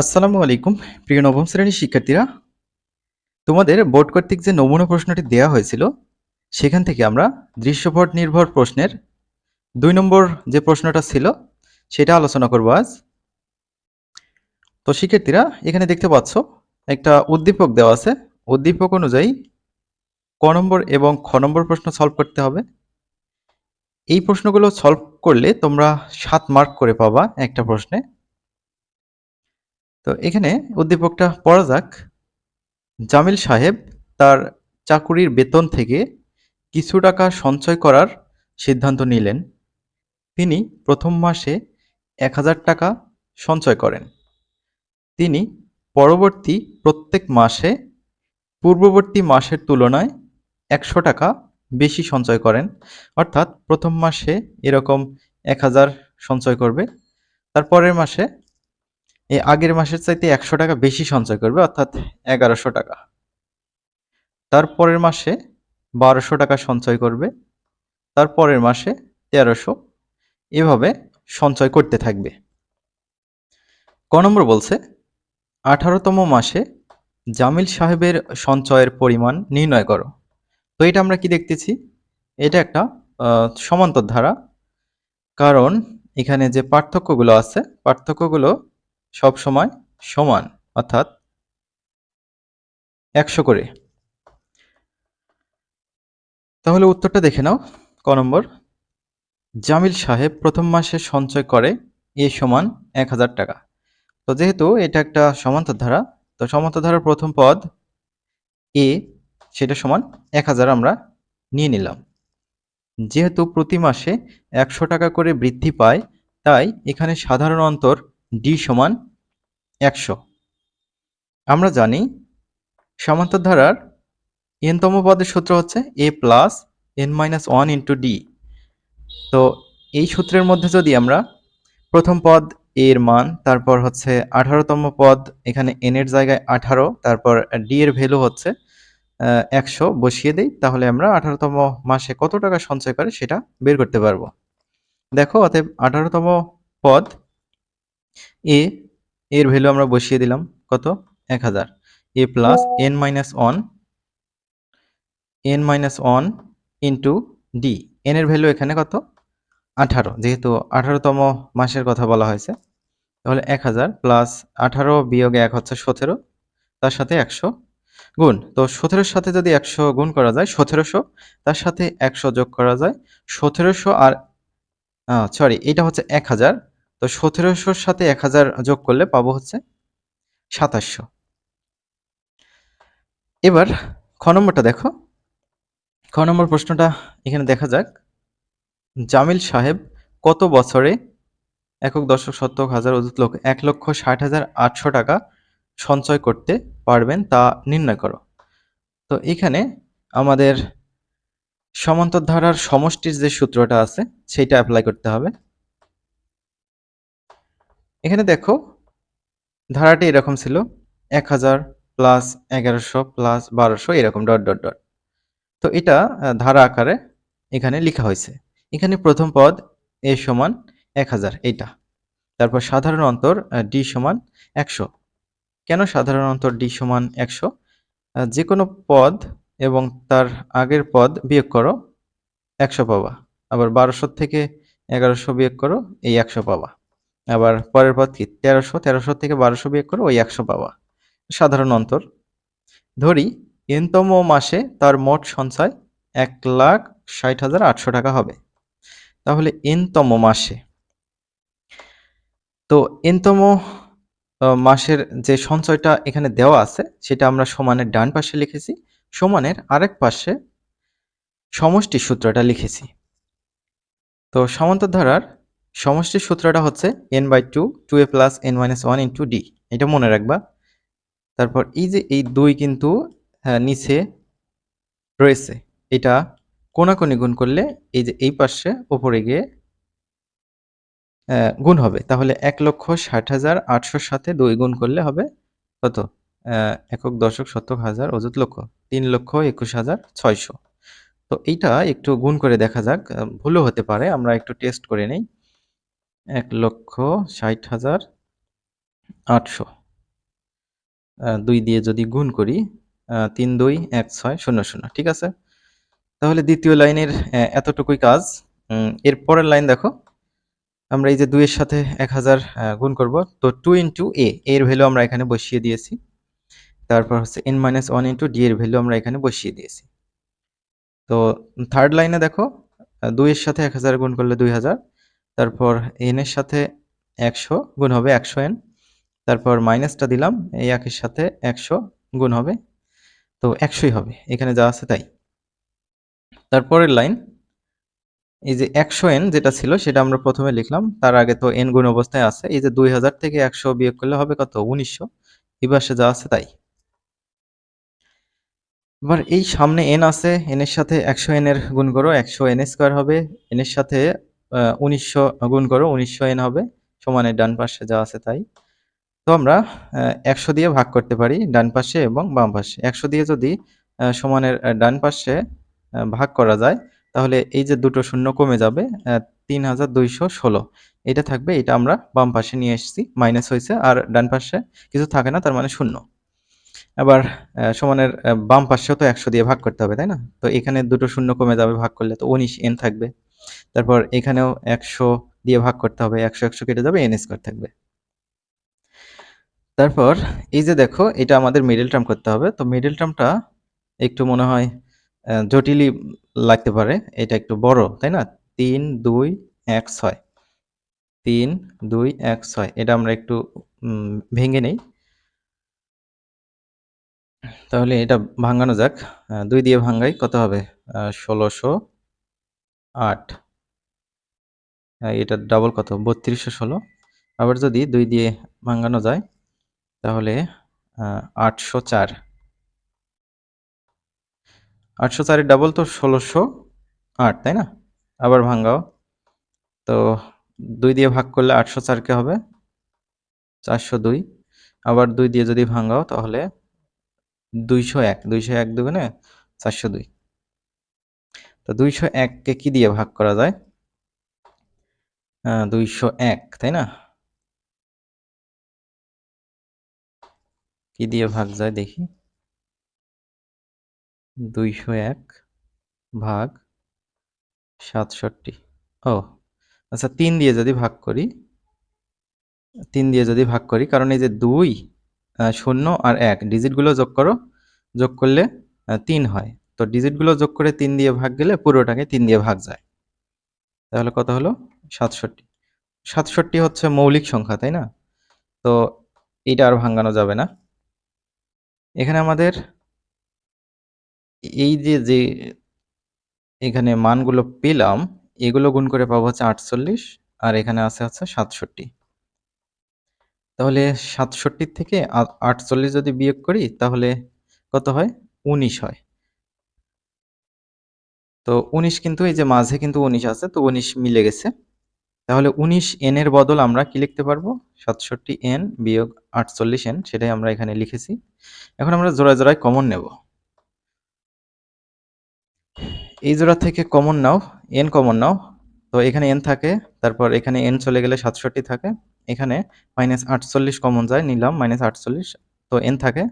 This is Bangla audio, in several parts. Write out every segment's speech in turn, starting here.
আসসালামু আলাইকুম। প্রিয় নবম শ্রেণির শিক্ষার্থীরা, তোমাদের বোর্ড কর্তৃক যে নমুনা প্রশ্নটি দেওয়া হয়েছিল, সেখান থেকে আমরা দৃশ্যপট নির্ভর প্রশ্নের দুই নম্বর যে প্রশ্নটা ছিল, সেটা আলোচনা করব আজ। তো শিক্ষার্থীরা, এখানে দেখতে পাচ্ছ, একটা উদ্দীপক দেওয়া আছে। উদ্দীপক অনুযায়ী ক নম্বর এবং খ নম্বর প্রশ্ন সলভ করতে হবে। এই প্রশ্নগুলো সলভ করলে তোমরা সাত মার্ক করে পাবা একটা প্রশ্নে। তো এখানে উদ্দীপকটা পড়া যাক। জামিল সাহেব তার চাকুরির বেতন থেকে কিছু টাকা সঞ্চয় করার সিদ্ধান্ত নিলেন। তিনি প্রথম মাসে এক হাজার টাকা সঞ্চয় করেন। তিনি পরবর্তী প্রত্যেক মাসে পূর্ববর্তী মাসের তুলনায় একশো টাকা বেশি সঞ্চয় করেন। অর্থাৎ প্রথম মাসে এরকম এক হাজার সঞ্চয় করবে, তারপরের মাসে এই আগের মাসের চাইতে একশো টাকা বেশি সঞ্চয় করবে, অর্থাৎ এগারোশো টাকা। তারপরের মাসে বারোশো টাকা সঞ্চয় করবে তারপরের মাসে তেরোশো। এভাবে সঞ্চয় করতে থাকবে। ক নম্বর বলছে, আঠারোতম মাসে জামিল সাহেবের সঞ্চয়ের পরিমাণ নির্ণয় করো। তো এটা আমরা কি দেখতেছি? এটা একটা সমান্তর ধারা। কারণ এখানে যে পার্থক্যগুলো আছে, পার্থক্যগুলো সব সময় সমান, অর্থাৎ একশো করে। তাহলে উত্তরটা দেখে নাও, ক নম্বর। জামিল সাহেব প্রথম মাসে সঞ্চয় করে এ সমান এক হাজার টাকা। তো যেহেতু এটা একটা সমান্তর ধারা, তো সমান্তর ধারার প্রথম পদ এ, সেটা সমান এক হাজার আমরা নিয়ে নিলাম। যেহেতু প্রতি মাসে একশো টাকা করে বৃদ্ধি পায়, তাই এখানে সাধারণ অন্তর ডি সমান একশো। আমরা জানি সমান্তর ধারার এনতম পদের সূত্র হচ্ছে A plus N minus one into D তো এই সূত্রের মধ্যে যদি আমরা প্রথম পদ এর মান, তারপর হচ্ছে আঠারোতম পদ, এখানে এন এর জায়গায় আঠারো, তারপর ডি এর ভ্যালু হচ্ছে একশো, বসিয়ে দিই, তাহলে আমরা আঠারোতম মাসে কত টাকা সঞ্চয় করে সেটা বের করতে পারব। দেখো, অতএব আঠারোতম পদ এ এর ভ্যালু আমরা বসিয়ে দিলাম কত? এক হাজার। A plus N minus one N minus one into D N এর ভ্যালু এখানে কত? আঠারো। যেহেতু আঠারোতম মাসের কথা বলা হয়েছে, তাহলে এক হাজার প্লাস আঠারো বিয়োগ এক হচ্ছে সতেরো, তার সাথে একশো গুণ। তো সতেরোর সাথে যদি একশো গুণ করা যায়, সতেরোশো, তার সাথে একশো যোগ করা যায়, সতেরোশো আর সরি এটা হচ্ছে এক হাজার। তো সতেরোশোর সাথে এক হাজার যোগ করলে পাবো হচ্ছে সাতাশশো। এবার খ নম্বরটা দেখো। খ নম্বর প্রশ্নটা এখানে দেখা যাক। জামিল সাহেব কত বছরে একক দশক শতক হাজার অযুত লোক এক লক্ষ ষাট হাজার আটশো টাকা সঞ্চয় করতে পারবেন তা নির্ণয় করো। তো এখানে আমাদের সমান্তর ধারার সমষ্টির যে সূত্রটা আছে সেইটা অ্যাপ্লাই করতে হবে। এখানে দেখো, ধারাটি এরকম ছিল, এক হাজার প্লাস এগারোশো প্লাস বারোশো, এরকম ডট ডট ডট তো এটা ধারা আকারে এখানে লেখা হয়েছে। এখানে প্রথম পদ এ সমান এক হাজার, এইটা। তারপর সাধারণ অন্তর ডি সমান একশো। কেন সাধারণ অন্তর ডি সমান একশো? যে কোনো পদ এবং তার আগের পদ বিয়োগ করো, একশো পাবা। আবার বারোশো থেকে এগারোশো বিয়োগ করো, এই একশো পাবা। আবার পরের পদ কি? তেরোশো তেরোশো থেকে বারোশো বিয়োগ করে, ওই একশো পাওয়া। সাধারণ অন্তর। ধরি, এনতম মাসে তার মোট সঞ্চয় এক লাখ ষাট হাজার আটশো টাকা হবে। তাহলে এনতম মাসে। তো এনতম মাসের যে সঞ্চয়টা এখানে দেওয়া আছে, সেটা আমরা সমানের ডান পাশে লিখেছি। সমানের আরেক পাশে সমষ্টি সূত্রটা লিখেছি। তো সমান্তর ধারার সমষ্টির সূত্রটা হচ্ছে N by two two A plus N minus one into D এটা মনে রাখবা। তারপর এই যে এই দুই কিন্তু নিচে রয়েছে। এটা কোনাকুনি গুণ করলে এই যে এই পাশে ওপরে গিয়ে গুণ হবে। তাহলে এক লক্ষ ষাট হাজার আটশোর সাথে দুই গুণ করলে হবে কত? একক দশক শতক হাজার অযুত লক্ষ, তিন লক্ষ একুশ হাজার ছয়শো। তো এইটা একটু গুণ করে দেখা যাক। ভুলও হতে পারে। আমরা একটু টেস্ট করে নেই। এক লক্ষ ষাট হাজার আটশো। দুই দিয়ে যদি গুণ করি তিন দুই এক ছয় শূন্য শূন্য, ঠিক আছে? তাহলে দ্বিতীয় লাইনের এতটুকুই কাজ। এর পরের লাইন দেখো। আমরা এই যে দুইয়ের সাথে এক হাজার গুণ করব, তো টু ইন্টু এ এর ভ্যালু আমরা এখানে বসিয়ে দিয়েছি। তারপর হচ্ছে N minus one into D এর ভ্যালু আমরা এখানে বসিয়ে দিয়েছি। তো থার্ড লাইনে দেখো দুইয়ের সাথে এক হাজার গুণ করলে দুই হাজার তারপর এন এর সাথে একশো গুণ হবে একশো এন তারপর মাইনাসটা দিলাম, এই একের সাথে একশো গুণ হবে, তো একশোই হবে, এখানে যা আছে তাই। তারপরের লাইন, এই যে একশো এন যেটা ছিল সেটা আমরা প্রথমে লিখলাম, তার আগে তো এন গুণ অবস্থায় আছে, এই যে দুই হাজার থেকে একশো বিয়োগ করলে হবে কত? উনিশশো এবার যা আছে তাই। এবার এই সামনে এন আছে এন এর সাথে একশো এন এর গুণ করো, একশো এন স্কোয়ার হবে এন এর সাথে উনিশশো, গুণ করো, উনিশশো এন হবে, সমানের ডান পাশে যা আছে তাই। তো আমরা একশো দিয়ে ভাগ করতে পারি, ডান পাশে এবং বাম পাশে। একশো দিয়ে যদি সমানের ডান পাশে ভাগ করা যায়, তাহলে এই যে দুটো শূন্য কমে যাবে তিন হাজার দুইশো ষোলো। এটা থাকবে, এটা আমরা বাম পাশে নিয়ে এসেছি, মাইনাস হয়েছে, আর ডান পাশে কিছু থাকে না, তার মানে শূন্য। আবার সমানের বাম পাশেও তো একশো দিয়ে ভাগ করতে হবে, তাই না? তো এখানে দুটো শূন্য কমে যাবে ভাগ করলে, তো উনিশ এন থাকবে। তারপর এখানেও একশো দিয়ে ভাগ করতে হবে, একশো একশো কেটে যাবে এন স্কোয়ার থাকবে। তারপর এই যে দেখো, এটা আমাদের মিডল টার্ম করতে হবে। তো মিডল টার্মটা একটু মনে হয় জটিলই লাগতে পারে। এটা একটু বড়, তাই না? তিন, দুই, এক, ছয়। তিন, দুই, এক, ছয়। এটা আমরা একটু ভেঙে নেই। তাহলে এটা ভাঙানো যাক। দুই দিয়ে ভাঙ্গাই কত হবে? ষোলোশো। আট। এটা ডাবল কত? বত্রিশশো ষোলো। আবার যদি দুই দিয়ে ভাঙানো যায়, তাহলে আটশো চার। আটশো চারের ডাবল তো ষোলোশো আট, তাই না? আবার ভাঙ্গাও। তো দুই দিয়ে ভাগ করলে আটশো চারকে হবে? চারশো দুই। আবার দুই দিয়ে যদি ভাঙ্গাও, তাহলে দুইশো এক। দুইশো এক দুগুণে চারশো দুই। তো দুইশো এককে কি দিয়ে ভাগ করা যায়? দুইশো এক, তাই না? কি দিয়ে ভাগ যায় দেখি? দুইশো এক ভাগ সাতষট্টি। ও আচ্ছা তিন দিয়ে যদি ভাগ করি, তিন দিয়ে যদি ভাগ করি, কারণ এই যে দুই শূন্য আর এক ডিজিটগুলো যোগ করো, যোগ করলে তিন হয়। তো ডিজিটগুলো যোগ করে তিন দিয়ে ভাগ গেলে পুরোটাকে তিন দিয়ে ভাগ যায়। তাহলে কত হলো? সাতষট্টি। সাতষট্টি হচ্ছে মৌলিক সংখ্যা, তাই না? তো এটা আর ভাঙানো যাবে না। এখানে আমাদের এই যে যে এখানে মানগুলো পেলাম, এগুলো গুণ করে পাবো হচ্ছে আটচল্লিশ, আর এখানে আছে হচ্ছে সাতষট্টি। তাহলে সাতষট্টির থেকে আটচল্লিশ যদি বিয়োগ করি, তাহলে কত হয়? উনিশ হয়। তো উনিশ কিন্তু এই যে মাঝে কিন্তু উনিশ আছে, তো উনিশ মিলে গেছে। তাহলে উনিশ এন এর বদল আমরা কি লিখতে পারব? সাতষট্টি এন বিয়োগ আটচল্লিশ এন সেটাই আমরা এখানে লিখেছি। এখন আমরা জোড়ায় জোড়ায় কমন নেব। এই জোড়া থেকে common now N common now. তো এখানে এন থাকে, তারপর এখানে এন চলে গেলে সাতষট্টি থাকে। এখানে মাইনাস আটচল্লিশ কমন যায়, নিলাম মাইনাস আটচল্লিশ, তো এন থাকে।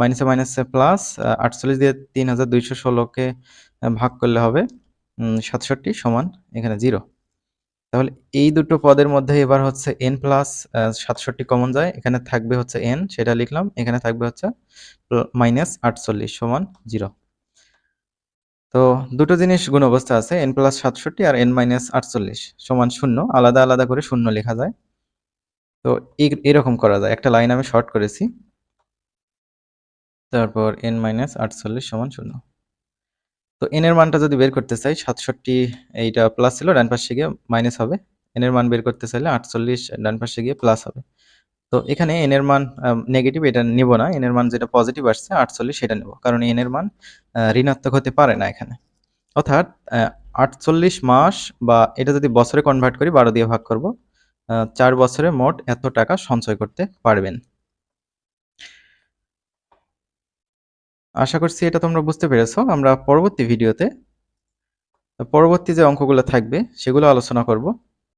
মাইনাসে মাইনাসে প্লাস আটচল্লিশ দিয়ে তিন হাজার দুইশো ষোলোকে ভাগ করলে হবে সাতষট্টি সমান এখানে জিরো। তাহলে এই দুটো পদের মধ্যে এবার হচ্ছে এন প্লাস সাতষট্টি কমন যায়, এখানে থাকবে হচ্ছে এন সেটা লিখলাম, এখানে থাকবে হচ্ছে মাইনাস আটচল্লিশ সমান জিরো। তো দুটো জিনিস গুণ অবস্থা আছে এন প্লাস সাতষট্টি আর এন মাইনাস আটচল্লিশ সমান শূন্য, আলাদা আলাদা করে শূন্য লেখা যায়। তো এরকম করা যায়, একটা লাইন আমি শর্ট করেছি। তারপর এন মাইনাস আটচল্লিশ সমান শূন্য। তো এনের মানটা যদি বের করতে চাই, সাতষট্টি এইটা প্লাস ছিল, ডান পাশে গিয়ে মাইনাস হবে। এনের মান বের করতে চাইলে আটচল্লিশ ডান পাশে গিয়ে প্লাস হবে। তো এখানে এনের মান নেগেটিভ এটা নিব না। এন এর মান যেটা পজিটিভ আসছে, আটচল্লিশ সেটা নেব। কারণ এনের মান ঋণাত্মক হতে পারে না এখানে। অর্থাৎ আটচল্লিশ মাস বা এটা যদি বছরে কনভার্ট করি, বারো দিয়ে ভাগ করব চার বছরে মোট এত টাকা সঞ্চয় করতে পারবেন। আশা করছি এটা তোমরা বুঝতে পেরেছ। আমরা পরবর্তী ভিডিওতে, পরবর্তী যে অঙ্কগুলো থাকবে, সেগুলো আলোচনা করব।